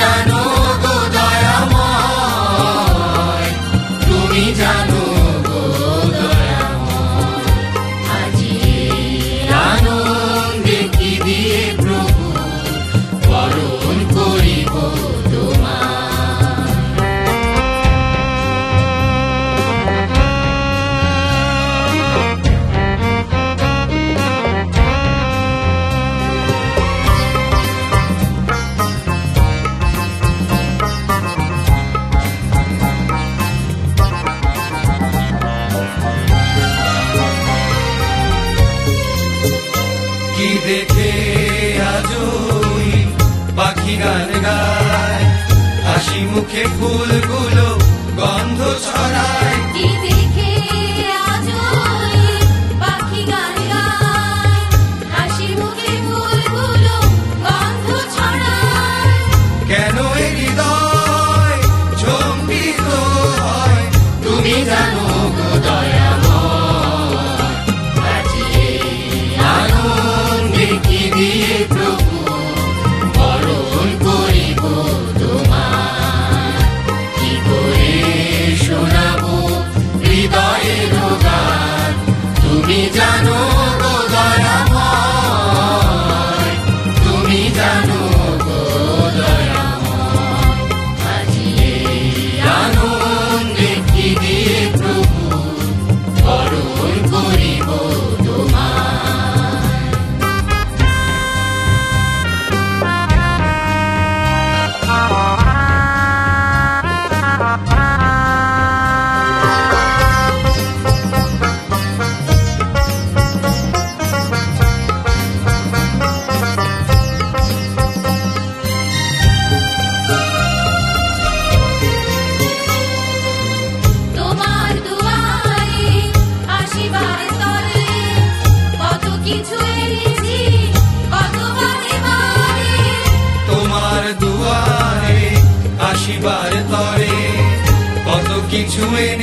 জানো তো দয়াময় তুমি জানো দেখে আজো পাখি গান গায়। হাসি মুখে ফুলগুলো গন্ধ ছড়ায়। তোমার দুয়ারে আসিবার তরে কত কিছু এনে